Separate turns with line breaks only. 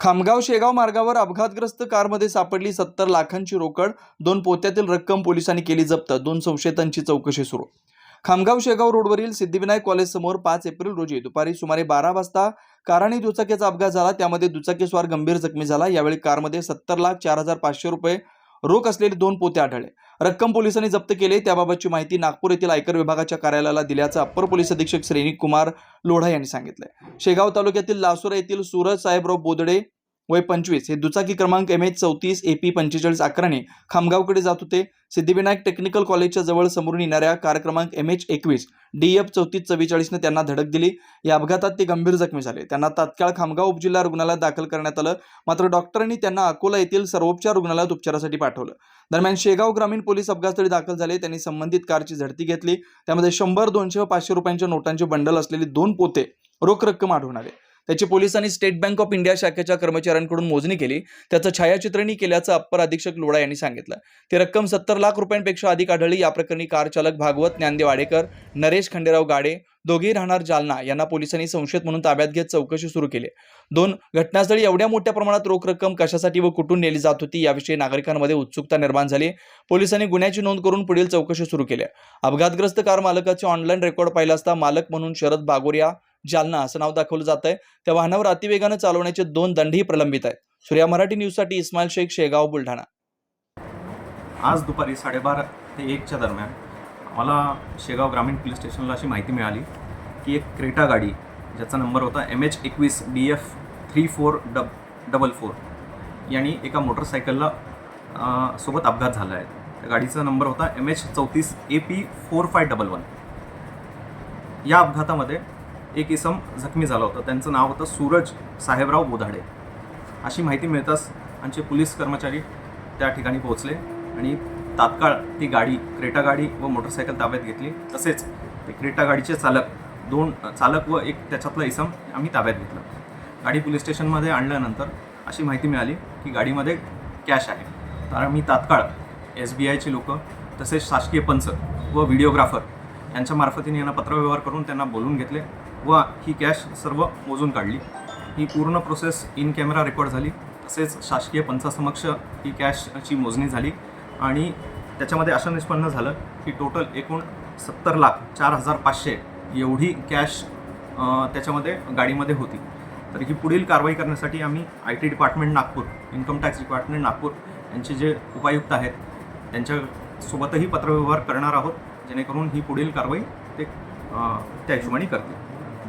खामगाव शेगाव मार्गावर अपघातग्रस्त कारमध्ये सापडली सत्तर लाखांची रोकड दोन पोत्यातील रक्कम पोलिसांनी केली जप्त दोन संशयितांची चौकशी सुरू. खामगाव शेगाव रोडवरील सिद्धिविनायक कॉलेजसमोर पाच एप्रिल रोजी दुपारी सुमारे बारा वाजता कार आणि दुचाकीचा अपघात झाला. त्यामध्ये दुचाकीस्वार गंभीर जखमी झाला. यावेळी कारमध्ये सत्तर लाख चार हजार पाचशे रुपये रोख असलेले दोन पोते आढळले. रक्कम पोलिसांनी जप्त केले. त्याबाबतची माहिती नागपूर येथील आयकर विभागाच्या कार्यालयाला दिल्याचं अप्पर पोलीस अधीक्षक श्रेणी कुमार लोढा यांनी सांगितलं शेगाव तालुक्यातील लासुरा येथील सूरज साहेबराव बोदडे वय पंचवीस हे दुचाकी क्रमांक एम एच चौतीस ए पी पंचेचाळीस अकराने खामगावकडे जात होते. सिद्धिविनायक टेक्निकल कॉलेजच्या जवळ समोरून येणाऱ्या कार क्रमांक एम एच एकवीस डी एफ चौतीस चव्वेचाळीसने त्यांना धडक दिली. या अपघातात ते गंभीर जखमी झाले. त्यांना तात्काळ खामगाव उपजिल्हा रुग्णालयात दाखल करण्यात आलं. मात्र डॉक्टरांनी त्यांना अकोला येथील सर्वोपचार रुग्णालयात उपचारासाठी पाठवलं. दरम्यान शेगाव ग्रामीण पोलीस अपघातस्थळी दाखल झाले. त्यांनी संबंधित कारची झडती घेतली. त्यामध्ये शंभर दोनशे व पाचशे रुपयांच्या नोटांचे बंडल असलेली दोन पोते रोख रक्कम आढळून आले. त्याची पोलिसांनी स्टेट बँक ऑफ इंडिया शाखेच्या कर्मचाऱ्यांकडून मोजणी केली. त्याचं छायाचित्रणी केल्याचं अप्पर अधीक्षक लोढा यांनी सांगितलं. ती रक्कम सत्तर लाख रुपयांपेक्षा अधिक आढळली. या प्रकरणी कार चालक भागवत ज्ञानदेव आडेकर नरेश खंडेराव गाडे दोघेही राहणार जालना. यांना पोलिसांनी संशयित म्हणून ताब्यात घेत चौकशी सुरू केली. दोन घटनास्थळी एवढ्या मोठ्या प्रमाणात रोख रक्कम कशासाठी व कुठून नेली जात होती याविषयी नागरिकांमध्ये उत्सुकता निर्माण झाली. पोलिसांनी गुन्ह्याची नोंद करून पुढील चौकशी सुरू केली अपघातग्रस्त कार मालकाचे ऑनलाईन रेकॉर्ड पाहिला असता मालक म्हणून शरद बागोरिया जालना असं नाव दाखवलं जात आहे त्या वाहनावर अतिवेगानं चालवण्याचे दोन दंडही प्रलंबित आहेत. सूर्या मराठी न्यूजसाठी इस्माईल शेख शेगाव बुलढाणा.
आज दुपारी साडेबारा ते एकच्या दरम्यान मला शेगाव ग्रामीण पोलीस स्टेशनला अशी माहिती मिळाली की एक क्रेटा गाडी ज्याचा नंबर होता एम एच एकवीस डी एफ थ्री फोर डब डबल फोर यांनी एका मोटरसायकलला सोबत अपघात झाला आहे. त्या गाडीचा नंबर होता एम एच चौतीस A P four five double one या अपघातामध्ये एक इसम जखमी झाला होता. त्यांचं नाव होतं सूरज साहेबराव बोधाडे. अशी माहिती मिळताच आमचे पोलीस कर्मचारी त्या ठिकाणी पोहोचले आणि तात्काळ ती गाडी क्रेटा गाडी व मोटरसायकल ताब्यात घेतली. तसेच ते क्रेटा गाडीचे चालक दोन चालक व एक त्याच्यातला इसम आम्ही ताब्यात घेतलं. गाडी पोलीस स्टेशनमध्ये आणल्यानंतर अशी माहिती मिळाली की गाडीमध्ये कॅश आहे. तर आम्ही तात्काळ एस बी आयची लोकं तसेच शासकीय पंच व व्हिडिओग्राफर यांच्या मार्फतीने यांना पत्रव्यवहार करून त्यांना बोलून घेतले. व ही कॅश सर्व मोजून काढली. ही पूर्ण प्रोसेस इन कॅमेरा रेकॉर्ड झाली. तसेच शासकीय पंचासमक्ष ही कॅशची मोजणी झाली. आणि त्याच्यामध्ये असं निष्पन्न झालं की टोटल एकूण सत्तर लाख चार हजार पाचशे एवढी कॅश त्याच्यामध्ये गाडीमध्ये होती. तर ही पुढील कारवाई करण्यासाठी आम्ही I T department Nagpur income tax department Nagpur यांचे जे उपायुक्त आहेत त्यांच्यासोबतही पत्रव्यवहार करणार आहोत जेणेकरून ही पुढील कारवाई ते त्या हिशोबाने करतील.